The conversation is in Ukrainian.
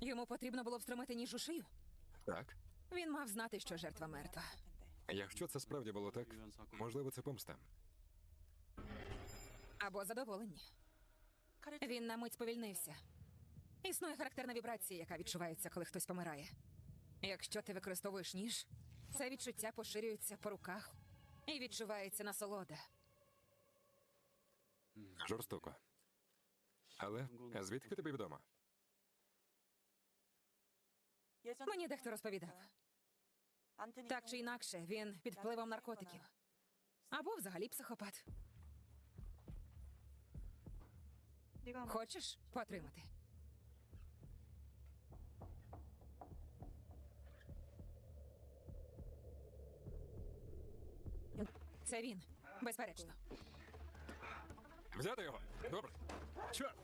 Йому потрібно було встромити ніж у шию. Так. Він мав знати, що жертва мертва. Якщо це справді було так, можливо, це помста. Або задоволення. Він на мить сповільнився. Існує характерна вібрація, яка відчувається, коли хтось помирає. Якщо ти використовуєш ніж, це відчуття поширюється по руках і відчувається насолода. Жорстоко. Але звідки тобі відомо? Мені дехто розповідав. Так чи інакше, він під впливом наркотиків. Або взагалі психопат. Хочеш потримати? Це він, безперечно. Взяти його? Добре. Чорт!